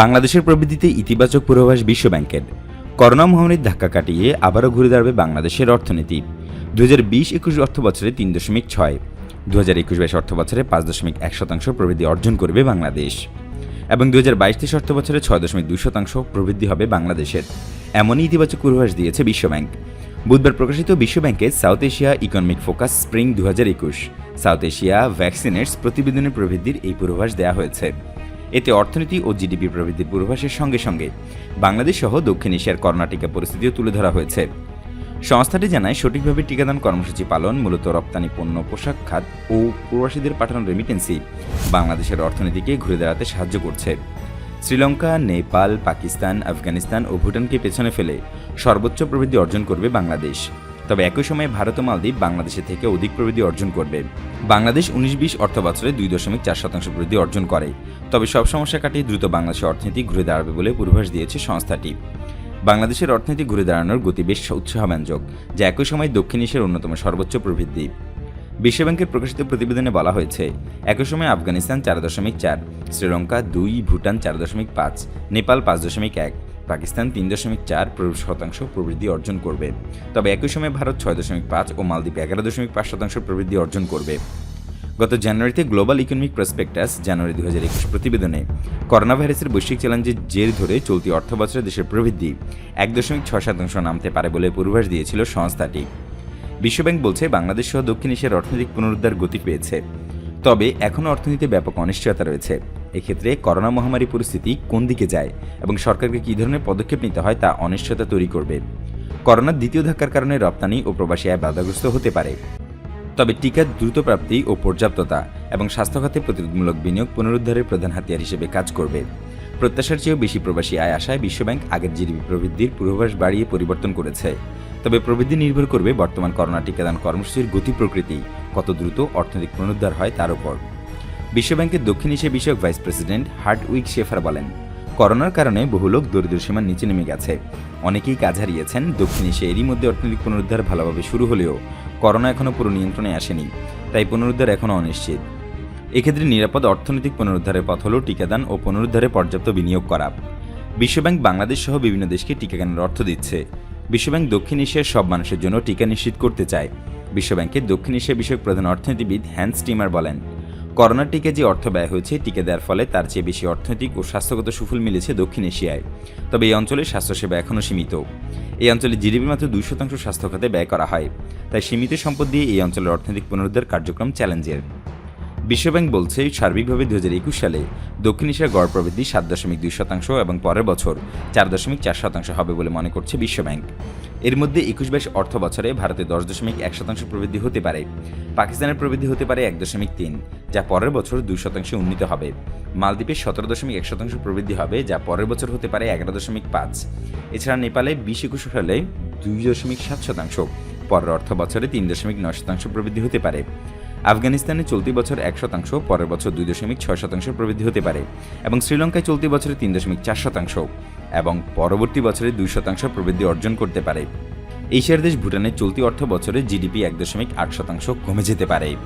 বাংলাদেশের প্রবৃদ্ধিতে ইতিবাচক পূর্বাভাস বিশ্বব্যাংকের। করোনা মহামারীর ধাক্কা কাটিয়ে আবারও ঘুরে দাঁড়াবে বাংলাদেশের অর্থনীতি। দু হাজার বিশ একুশ অর্থ বছরে তিন দশমিক ছয় দু হাজার একুশ বাইশ অর্থ বছরে পাঁচ দশমিক এক শতাংশ প্রবৃদ্ধি অর্জন করবে বাংলাদেশ। এবং দু হাজার বাইশ তেইশ অর্থ বছরে ছয় দশমিক দুই শতাংশ প্রবৃদ্ধি হবে বাংলাদেশের। এমনই ইতিবাচক পূর্বাভাস দিয়েছে বিশ্বব্যাংক। বুধবার প্রকাশিত বিশ্বব্যাংকের South Asia economic focus spring দু হাজার একুশ। সাউথ এশিয়া ভ্যাকসিনেটস প্রতিবেদনের প্রবৃদ্ধির এই পূর্বাভাস দেওয়া হয়েছে। এতে অর্থনীতি ও জিডিপি প্রবৃদ্ধির পূর্বাভাসের সঙ্গে সঙ্গে বাংলাদেশ সহ দক্ষিণ এশিয়ার করোনা টিকা পরিস্থিতিও তুলে ধরা হয়েছে। সংস্থাটি জানায়, সঠিকভাবে টিকাদান কর্মসূচি পালন, মূলত রপ্তানি পণ্য, পোশাক খাত ও প্রবাসীদের পাঠানো রেমিটেন্সি বাংলাদেশের অর্থনীতিকে ঘুরে দাঁড়াতে সাহায্য করছে। শ্রীলঙ্কা, নেপাল, পাকিস্তান, আফগানিস্তান ও ভুটানকে পেছনে ফেলে সর্বোচ্চ প্রবৃদ্ধি অর্জন করবে বাংলাদেশ। তবে একই সময়ে ভারত ও মালদ্বীপ বাংলাদেশের থেকে অধিক প্রবৃদ্ধি অর্জন করবে। বাংলাদেশ উনিশ বিশ অর্থ বছরে দুই দশমিক চার শতাংশ প্রবৃদ্ধি অর্জন করে। তবে সব সমস্যা কাটিয়ে দ্রুত বাংলাদেশের অর্থনীতি ঘুরে দাঁড়াবে বলে পূর্বাভাস দিয়েছে সংস্থাটি। বাংলাদেশের অর্থনীতি ঘুরে দাঁড়ানোর গতি বেশ উৎসাহব্যঞ্জক, যা একই সময় দক্ষিণ এশিয়ার অন্যতম সর্বোচ্চ প্রবৃদ্ধি। বিশ্বব্যাংকের প্রকাশিত প্রতিবেদনে বলা হয়েছে, একই সময় আফগানিস্তান চার দশমিক চার, শ্রীলঙ্কা দুই, ভুটান চার দশমিক পাঁচ, নেপাল পাঁচ দশমিক এক পাকিস্তান তিন দশমিক চার শতাংশ প্রবৃদ্ধি অর্জন করবে। তবে একই সময়ে ভারত ছয় দশমিক পাঁচ ও মালদ্বীপ এগারো দশমিক পাঁচ শতাংশ প্রবৃদ্ধি অর্জন করবে। গত জানুয়ারিতে গ্লোবাল ইকোনমিক প্রসপেক্টাস জানুয়ারি দু হাজার একুশ প্রতিবেদনে করোনা ভাইরাসের বৈশ্বিক চ্যালেঞ্জের জের ধরে চলতি অর্থ বছরে দেশের প্রবৃদ্ধি এক দশমিক ছয় শতাংশ নামতে পারে বলে পূর্বাভাস দিয়েছিল সংস্থাটি। বিশ্বব্যাংক বলছে, বাংলাদেশ সহ দক্ষিণ এশিয়ার অর্থনৈতিক পুনরুদ্ধার গতি পেয়েছে। তবে এখনও অর্থনীতিতে ব্যাপক অনিশ্চয়তা রয়েছে। এক্ষেত্রে করোনা মহামারী পরিস্থিতি কোন দিকে যায় এবং সরকারকে কী ধরনের পদক্ষেপ নিতে হয় তা অনিশ্চয়তা তৈরি করবে। করোনার দ্বিতীয় ধাক্কার কারণে রপ্তানি ও প্রবাসী আয় বাধাগ্রস্ত হতে পারে। তবে টিকার দ্রুত প্রাপ্তি ও পর্যাপ্ততা এবং স্বাস্থ্যখাতে প্রতিরোধমূলক বিনিয়োগ পুনরুদ্ধারের প্রধান হাতিয়ার হিসেবে কাজ করবে। প্রত্যাশার চেয়েও বেশি প্রবাসী আয় আসায় বিশ্বব্যাংক আগের জিডিপি প্রবৃদ্ধির পূর্বাভাস বাড়িয়ে পরিবর্তন করেছে। তবে প্রবৃদ্ধি নির্ভর করবে বর্তমান করোনা টিকাদান কর্মসূচির গতি প্রকৃতি, কত দ্রুত অর্থনৈতিক পুনরুদ্ধার হয় তার উপর। বিশ্বব্যাংকের দক্ষিণ এশিয়া বিষয়ক vice president Hartwig Schafer বলেন, করোনার কারণে বহু লোক দরিদ্র সীমার নিচে নেমে গেছে। অনেকেই কাজ হারিয়েছেন। দক্ষিণ এশিয়া এরই মধ্যে অর্থনৈতিক পুনরুদ্ধার ভালোভাবে শুরু হলেও করোনা এখনও পুরো নিয়ন্ত্রণে আসেনি, তাই পুনরুদ্ধার এখনও অনিশ্চিত। এক্ষেত্রে নিরাপদ অর্থনৈতিক পুনরুদ্ধারের পথ হল টিকাদান ও পুনরুদ্ধারে পর্যাপ্ত বিনিয়োগ করা। বিশ্বব্যাংক বাংলাদেশ সহ বিভিন্ন দেশকে টিকা কেনার অর্থ দিচ্ছে। বিশ্বব্যাংক দক্ষিণ এশিয়ার সব মানুষের জন্য টিকা নিশ্চিত করতে চায়। বিশ্বব্যাংকের দক্ষিণ এশিয়া বিষয়ক প্রধান অর্থনীতিবিদ হ্যান্স স্টিমার বলেন করোনার টিকে যে অর্থ ব্যয় হয়েছে, টিকে দেওয়ার ফলে তার চেয়ে বেশি অর্থনৈতিক ও স্বাস্থ্যগত সুফল মিলেছে দক্ষিণ এশিয়ায়। তবে এই অঞ্চলে স্বাস্থ্যসেবা এখনও সীমিত। এই অঞ্চলে জিডিপি মাত্র দুই শতাংশ স্বাস্থ্য খাতে ব্যয় করা হয়। তাই সীমিত সম্পদ দিয়ে এই অঞ্চলের অর্থনৈতিক পুনরুদ্ধার কার্যক্রম চ্যালেঞ্জের। বিশ্বব্যাংক বলছে, সার্বিকভাবে দু হাজার একুশ সালে দক্ষিণ এশিয়ার গড় প্রবৃদ্ধি সাত দশমিক দুই শতাংশ এবং পরের বছর চার দশমিক চার শতাংশ হবে বলে মনে করছে বিশ্বব্যাংক। এর মধ্যে একুশ বাইশ অর্থ বছরে ভারতে দশ দশমিক এক শতাংশ প্রবৃদ্ধি হতে পারে। পাকিস্তানের প্রবৃদ্ধি হতে পারে এক দশমিক তিন, যা পরের বছর দুই শতাংশে উন্নীত হবে। মালদ্বীপের সতেরো দশমিক এক শতাংশ প্রবৃদ্ধি হবে, যা পরের বছর হতে পারে এগারো দশমিক পাঁচ। এছাড়া নেপালে বিশ একুশ সালে দুই দশমিক সাত শতাংশ, পরের অর্থ বছরে তিন দশমিক নয় শতাংশ প্রবৃদ্ধি হতে পারে। আফগানিস্তানে চলতি বছর এক শতাংশ, পরের বছর দুই দশমিক ছয় শতাংশ প্রবৃদ্ধি হতে পারে এবং শ্রীলঙ্কায় চলতি বছরে তিন দশমিক চার শতাংশ এবং পরবর্তী বছরে দুই শতাংশ প্রবৃদ্ধি অর্জন করতে পারে। এশিয়ার দেশ ভুটানের চলতি অর্থ বছরে জিডিপি এক দশমিক আট শতাংশ কমে যেতে পারে।